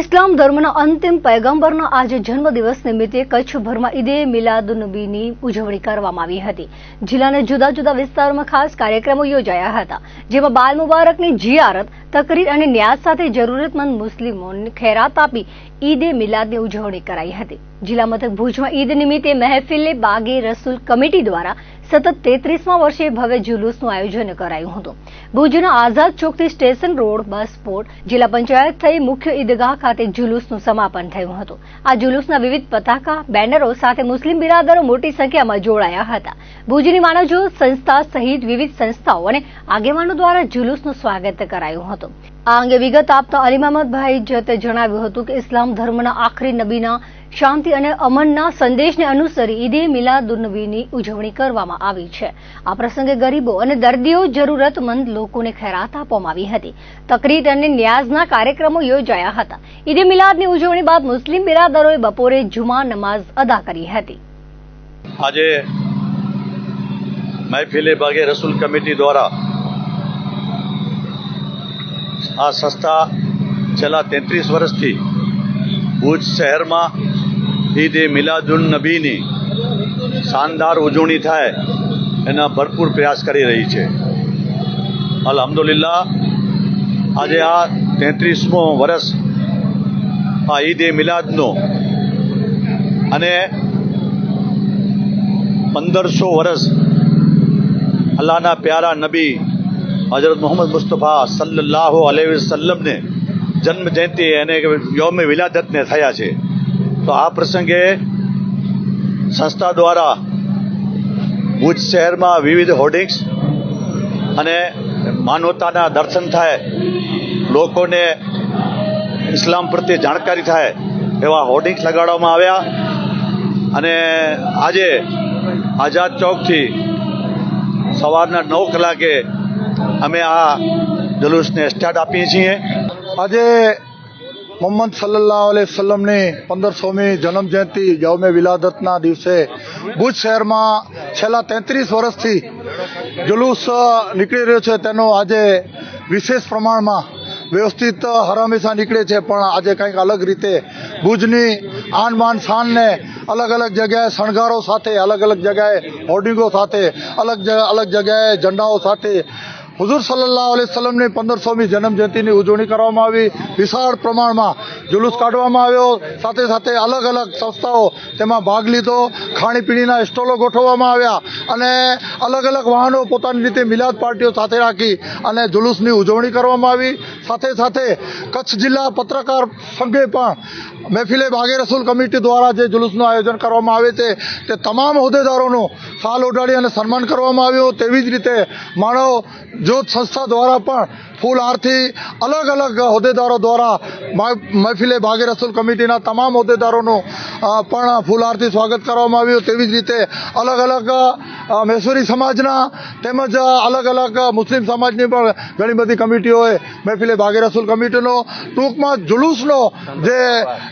ઇસ્લામ ધર્મના અંતિમ પૈગંબરના આજે જન્મદિવસ નિમિત્તે કચ્છભરમાં ઈદે મિલાદ નબીની ઉજવણી કરવામાં આવી હતી. જિલ્લાના જુદા જુદા વિસ્તારોમાં ખાસ કાર્યક્રમો યોજાયા હતા, જેમાં બાલ મુબારકની જિયારત, તકરીર અને ન્યાસ સાથે જરૂરતમંદ મુસ્લિમોને ખેરાત આપી ઈદે મિલાદની ઉજવણી કરાઈ હતી. જિલ્લા મથક ભુજમાં ઈદ નિમિત્તે મહેફિલે બાગે રસૂલ કમિટી દ્વારા સતત તેત્રીસમા વર્ષે ભવ્ય જુલુસનું આયોજન કરાયું હતું. ભુજના આઝાદ ચોકથી સ્ટેશન રોડ, બસ સ્પોટ, જિલ્લા પંચાયત થઈ મુખ્ય ઈદગાહ ખાતે જુલુસનું સમાપન થયું હતું. આ જુલુસના વિવિધ પતાકા, બેનરો સાથે મુસ્લિમ બિરાદરો મોટી સંખ્યામાં જોડાયા હતા. ભુજની માનવજો સંસ્થા સહિત વિવિધ સંસ્થાઓ અને આગેવાનો દ્વારા જુલુસનું સ્વાગત કરાયું હતું. આ અંગે વિગત આપતા અલીમામદભાઈ જતે જણાવ્યું હતું કે ઇસ્લામ ધર્મના આખરી નબીના શાંતિ અને અમનના સંદેશને અનુસરી ઈદે મિલાદુન્નબીની ઉજવણી કરવામાં આવી છે. આ પ્રસંગે ગરીબો અને દર્દીઓ જરૂરતમંદ લોકોને ખૈરાત આપવામાં આવી હતી. તકરીર અને ન્યાઝના કાર્યક્રમો યોજાયા હતા. ઈદે મિલાદની ઉજવણી બાદ મુસ્લિમ બિરાદરોએ બપોરે જુમા નમાઝ અદા કરી હતી. આજે મહેફિલે બાગે રસૂલ કમિટી દ્વારા આ સંસ્થા છેલ્લા તેત્રીસ વર્ષથી ભુજ શહેરમાં ઈદ એ મિલાદુન નબીની શાનદાર ઉજવણી થાય, એના ભરપૂર પ્રયાસ કરી રહી છે. અલહમદુલિલ્લા આજે આ તેત્રીસમો વર્ષ આ ઈદ એ મિલાદનો અને પંદરસો વર્ષ અલ્લાહના પ્યારા નબી હજરત મોહમ્મદ મુસ્તફા સલ્લાહ અલૈહિ વસલ્લમને જન્મ જયંતિ અને યોમ વિલાદતને થયા છે. તો આ પ્રસંગે સંસ્થા દ્વારા ભુજ શહેરમાં વિવિધ હોર્ડિંગ્સ અને માનવતાના દર્શન થાય, લોકોને ઇસ્લામ પ્રત્યે જાણકારી થાય એવા હોર્ડિંગ્સ લગાડવામાં આવ્યા. અને આજે આઝાદ ચોકથી સવારના નવ કલાકે અમે આ જલુસને સ્ટાર્ટ આપીએ છીએ. આજે મોહમ્મદ સલ્લાહ અલૈહ વસલ્લમની પંદરસોમી જન્મ જયંતિ યૌમે વિલાદતના દિવસે ભુજ શહેરમાં છેલ્લા તેત્રીસ વર્ષથી જુલુસ નીકળી રહ્યો છે. તેનો આજે વિશેષ પ્રમાણમાં વ્યવસ્થિત હરામેશા નીકળે છે, પણ આજે કંઈક અલગ રીતે ભુજની આન બાન શાનને અલગ અલગ જગ્યાએ શણગારો સાથે, અલગ અલગ જગ્યાએ હોર્ડિંગો સાથે, અલગ અલગ જગ્યાએ ઝંડાઓ સાથે હુઝુર સલ્લાહ અલૈહિ વસલ્લમની પંદરસોમી જન્મજયંતિની ઉજવણી કરવામાં આવી. વિશાળ પ્રમાણમાં જુલુસ કાઢવામાં આવ્યો. સાથે સાથે અલગ અલગ સંસ્થાઓ તેમાં ભાગ લીધો. ખાણીપીણીના સ્ટોલો ગોઠવવામાં આવ્યા અને અલગ અલગ વાહનો પોતાની રીતે મિલાદ પાર્ટીઓ સાથે રાખી અને જુલુસની ઉજવણી કરવામાં આવી. સાથે સાથે કચ્છ જિલ્લા પત્રકાર સંઘે પણ મહેફિલે બાગે રસૂલ કમિટી દ્વારા જે જુલુસનું આયોજન કરવામાં આવે છે, તે તમામ હોદ્દેદારોનું સાલ ઉડાડી અને સન્માન કરવામાં આવ્યું. તેવી જ રીતે માનવ જ્યોત સંસ્થા દ્વારા પણ ફૂલ હારથી અલગ અલગ હોદ્દેદારો દ્વારા મહેફિલે બાગે રસૂલ કમિટીના તમામ હોદ્દેદારોનું પણ ફૂલ હારથી સ્વાગત કરવામાં આવ્યું. તેવી જ રીતે અલગ અલગ મૈસૂરી સમાજના તેમજ અલગ અલગ મુસ્લિમ સમાજની પણ ઘણી બધી કમિટીઓએ મહેફિલે બાગે રસૂલ કમિટીનો ટૂંકમાં જુલુસનો જે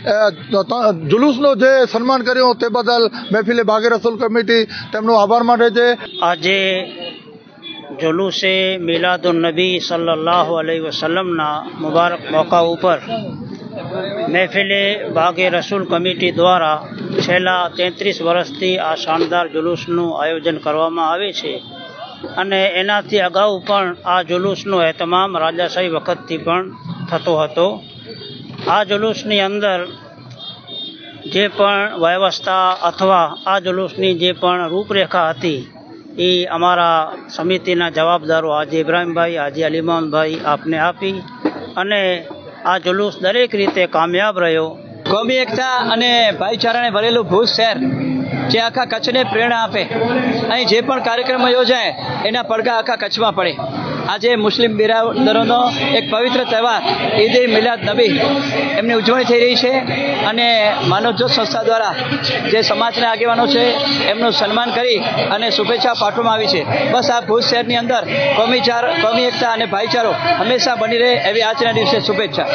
જુલુસનો જે સન્માન કર્યું તે બદલ મહેફિલે બાગે રસૂલ કમિટી તેમનો આભાર માને છે. આજે જુલુસે મિલાદુલનબી સલ્લાહ અલૈહિ વસલ્લમના મુબારક મોકા ઉપર મહેફિલે બાગે રસૂલ કમિટી દ્વારા છેલ્લા તેત્રીસ વર્ષથી આ શાનદાર જુલુસનું આયોજન કરવામાં આવે છે અને એનાથી અગાઉ પણ આ જુલુસનો એહતમામ રાજાશાહી વખતથી પણ થતો હતો. આ જુલુસની અંદર જે પણ વ્યવસ્થા અથવા આ જુલુસની જે પણ રૂપરેખા હતી, એ અમારા સમિતિના જવાબદારો આજે ઇબ્રાહીમભાઈ, આજે અલીમાનભાઈ આપને આપી અને આ જુલુસ દરેક રીતે કામયાબ રહ્યો. કોમી એકતા અને ભાઈચારાને ભરેલું ભુજ શહેર, જે આખા કચ્છને પ્રેરણા આપે. અહીં જે પણ કાર્યક્રમ યોજાય, એના પડઘા આખા કચ્છમાં પડે. આજે મુસ્લિમ બિરાદરોનો એક પવિત્ર તહેવાર, ઈદ એ મિલાદ નબી, એમની ઉજવણી થઈ રહી છે. અને માનવજ્યોત સંસ્થા દ્વારા જે સમાજના આગેવાનો છે, એમનું સન્માન કરી અને શુભેચ્છા પાઠવવામાં આવી છે. બસ આ ભુજ શહેરની અંદર કોમી ચાર, કોમી એકતા અને ભાઈચારો હંમેશા બની રહે એવી આજના દિવસે શુભેચ્છા.